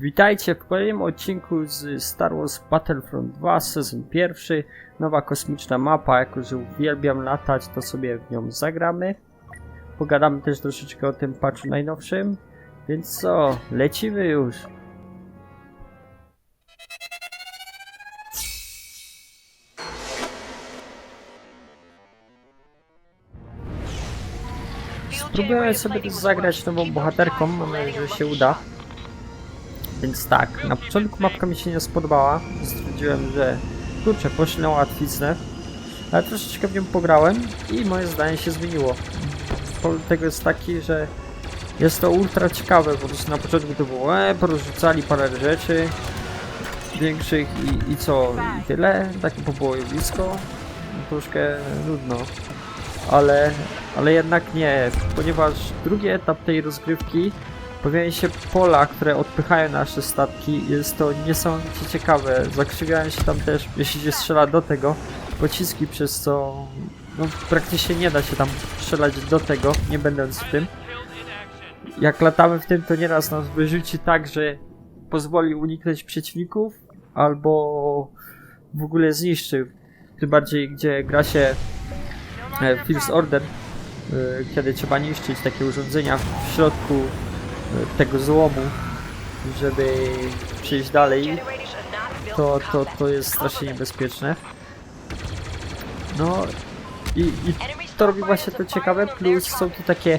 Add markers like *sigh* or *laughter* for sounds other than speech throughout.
Witajcie w kolejnym odcinku z Star Wars Battlefront 2, sezon pierwszy. Nowa kosmiczna mapa, jako że uwielbiam latać, to sobie w nią zagramy. Pogadamy też troszeczkę o tym patchu najnowszym. Więc co, lecimy już. Spróbuję sobie też zagrać nową bohaterką, mam nadzieję, że się uda. Więc tak, na początku mapka mi się nie spodobała. Stwierdziłem, że kurczę, na łatwiznę. Ale troszeczkę w nią pograłem i moje zdanie się zmieniło. Problem tego jest taki, że jest to ultra ciekawe, po prostu na początku to było e, porozrzucali parę rzeczy większych i, i co, i tyle, takie popojowisko, troszkę nudno. Ale, ale jednak nie, ponieważ drugi etap tej rozgrywki pojawiają się pola, które odpychają nasze statki. Jest to niesamowicie ciekawe. Zakrzywiają się tam też, jeśli się strzela do tego, pociski, przez co no, praktycznie nie da się tam strzelać do tego, nie będąc w tym. Jak latamy w tym, to nieraz nas wyrzuci tak, że pozwoli uniknąć przeciwników, albo w ogóle zniszczy. Tym bardziej, gdzie gra się e, First Order, kiedy trzeba niszczyć takie urządzenia w środku e, tego złomu, żeby przejść dalej, to, to, to jest strasznie niebezpieczne. No i, i to robi właśnie to ciekawe, plus są tu takie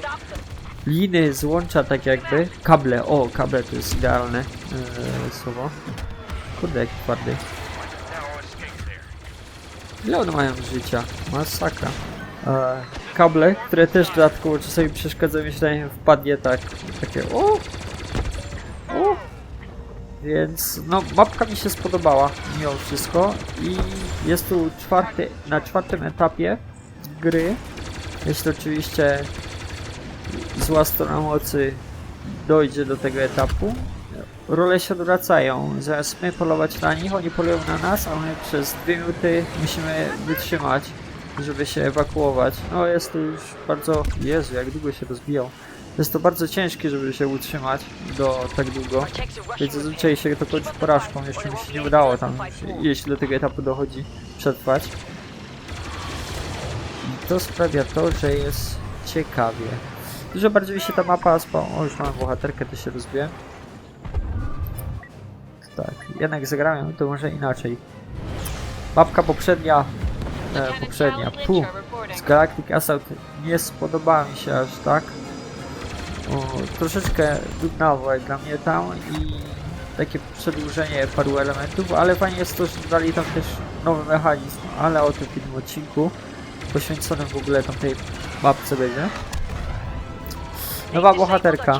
liny złącza tak jakby, kable, o kable to jest idealne e, słowo. Kurde jak twardy. Ile one mają życia? Masakra. E, kable, które też dodatkowo czasami przeszkadzają, jeśli na nie wpadnie tak, takie o, o. Więc no, mapka mi się spodobała mimo wszystko i jest tu czwarty, na czwartym etapie gry. Jeśli oczywiście zła strona mocy dojdzie do tego etapu. Role się odwracają. Zamiast my polować na nich, oni polują na nas, a my przez dwie minuty musimy wytrzymać, żeby się ewakuować. No jest to już bardzo... Jezu, jak długo się rozbijał. Jest to bardzo ciężkie, żeby się utrzymać do tak długo. Więc zazwyczaj się to kończy porażką. Jeszcze mi się nie udało tam, jeśli do tego etapu dochodzi, przetrwać. I to sprawia to, że jest ciekawie. Dużo bardziej się ta mapa spa... O, już mam bohaterkę, to się rozbiję. Tak, jednak zagrałem to może inaczej. Mapka poprzednia, e, poprzednia, pu, z Galactic Assault nie spodobała mi się aż tak. O, troszeczkę dudnawo jak dla mnie tam i takie przedłużenie paru elementów, ale fajnie jest to, że dodali tam też nowy mechanizm, ale o tym w innym odcinku poświęconym w ogóle tamtej mapce będzie. Nowa bohaterka.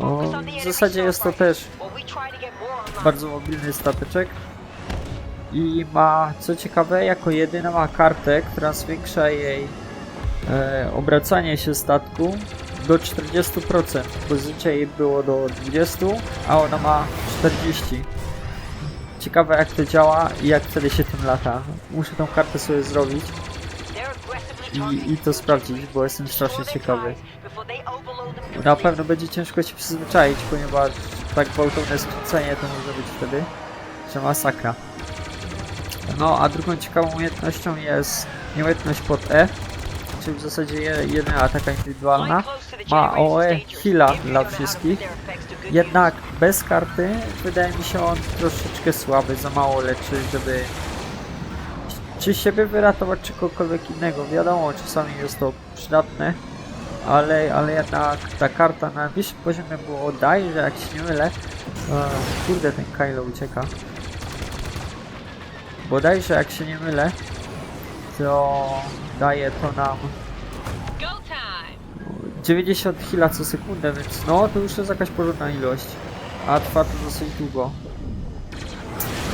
O, w zasadzie jest to też bardzo mobilny stateczek i ma, co ciekawe, jako jedyna ma kartę, która zwiększa jej e, obracanie się statku do 40%, bo zazwyczaj było do 20, a ona ma 40. Ciekawe jak to działa i jak wtedy się tym lata. Muszę tą kartę sobie zrobić i, i to sprawdzić, bo jestem strasznie ciekawy. Na pewno będzie ciężko się przyzwyczaić, ponieważ tak gwałtowne skrócenie to może być wtedy, że masakra. No, a drugą ciekawą umiejętnością jest umiejętność pod E, czyli w zasadzie je- jedna ataka indywidualna. Ma OE heala dla wszystkich, jednak bez karty wydaje mi się on troszeczkę słaby, za mało leczy, żeby czy siebie wyratować, czy kogokolwiek innego. Wiadomo, czasami jest to przydatne, ale, ale jednak ta karta na wyższym poziomie było daje, że jak się nie mylę, e, kurde ten Kylo ucieka. Bodajże jak się nie mylę, to daje to nam 90 hila co sekundę, więc no to już jest jakaś porządna ilość. A trwa to dosyć długo.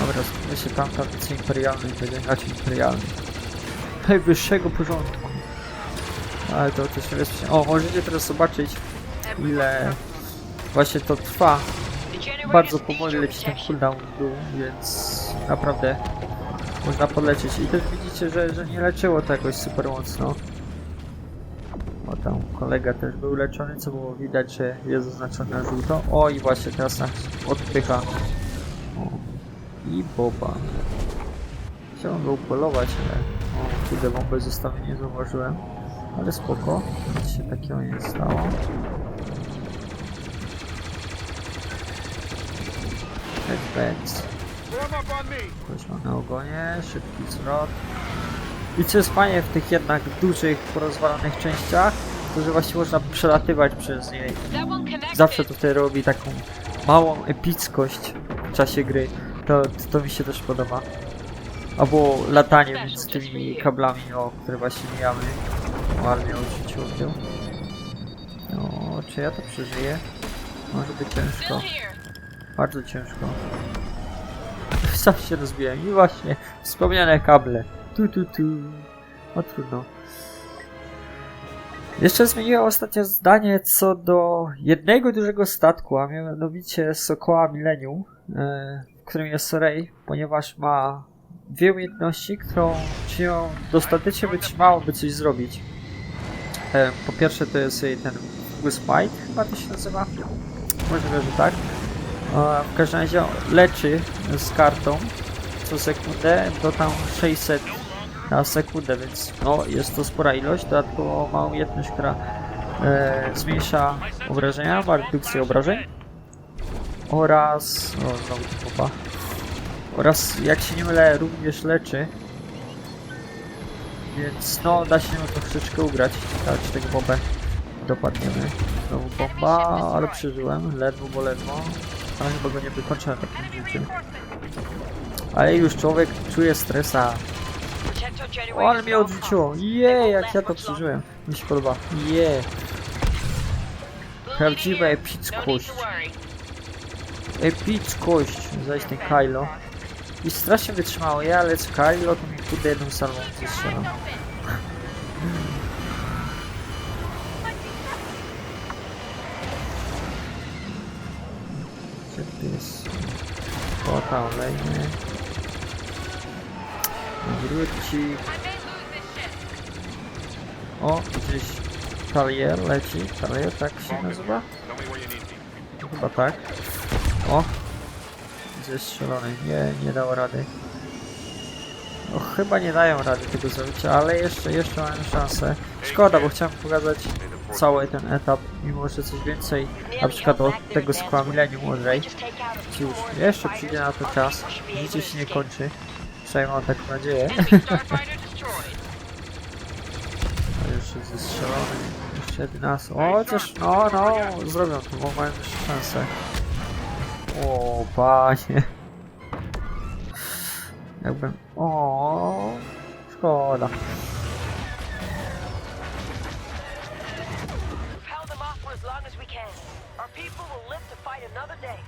Dobra, skupmy się tam, tam nic imperialny, będzie inaczej imperialny. Najwyższego porządku. Ale to też nie jest... O, możecie teraz zobaczyć ile właśnie to trwa. Bardzo powoli leci ten cooldown w dół, więc naprawdę można podlecieć. I też widzicie, że, że nie leczyło to jakoś super mocno. O tam kolega też był leczony, co było widać, że jest zaznaczone na żółto. O i właśnie teraz nas odpycha. O. I Boba. Chciałem go upolować, ale... O, kurde, bombę zostawię, nie zauważyłem. Ale spoko, nic się takiego nie stało. Headbands. Na ogonie, szybki zwrot. I co jest fajnie w tych jednak dużych, porozwalonych częściach, to że właśnie można przelatywać przez nie zawsze wtedy robi taką małą epickość w czasie gry. To, to mi się też podoba. Albo latanie między tymi kablami, o które właśnie mijamy. Ładnie w tył. No, czy ja to przeżyję? Może być ciężko. Bardzo ciężko. Sam się rozbiłem i właśnie wspomniane kable. Tu, tu, tu. O trudno. Jeszcze zmieniłem ostatnio zdanie co do jednego dużego statku, a mianowicie Sokoła Millennium, e, w którym jest Rey, ponieważ ma dwie umiejętności, którą czynią dostatecznie wytrzymało, by coś zrobić. E, po pierwsze to jest jej ten Spite, chyba to się nazywa. Możliwe, że tak. W każdym razie leczy z kartą co sekundę do tam 600 na sekundę, więc no jest to spora ilość. Dodatkowo ma umiejętność, która e, zmniejsza obrażenia, ma redukcję obrażeń oraz o znowu popa oraz jak się nie mylę również leczy. Więc no da się to troszeczkę ugrać tak, czy tego bombę dopadniemy. Znowu bomba, ale przeżyłem. Ledwo, bo ledwo ale chyba go nie wykończę ale już człowiek czuje stresa o, ale mnie odrzuciło. Je, jak ja to przeżyłem. Mi się podoba. Je. Prawdziwa epickość. Epickość. Zaś ten Kylo. I strasznie wytrzymało. Ja lecę Kylo, to mi kurde jedną. Kota olejny. Wróci. O, gdzieś Talier leci. Talier, tak się nazywa? Chyba tak. O! Gdzieś strzelony. Nie, nie dało rady. No chyba nie dają rady tego zrobić, ale jeszcze, jeszcze mamy szansę. Szkoda, bo chciałem pokazać cały ten etap, mimo że coś więcej, na przykład od tego skła Millennium od Rey. Cóż, jeszcze przyjdzie na to czas. Życie się nie kończy. Przynajmniej mam taką nadzieję. *laughs* A jeszcze zestrzelony. Jeszcze 11. O, chociaż no, no, zrobią to, bo mają jeszcze szansę. O, panie. Fight another day.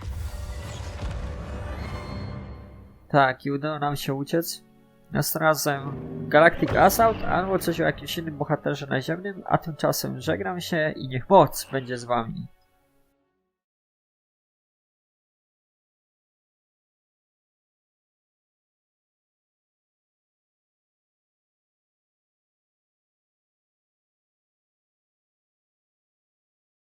Tak, i udało nam się uciec. Następnym razem Galactic Assault albo coś o jakimś innym bohaterze naziemnym, a tymczasem żegnam się i niech moc będzie z wami.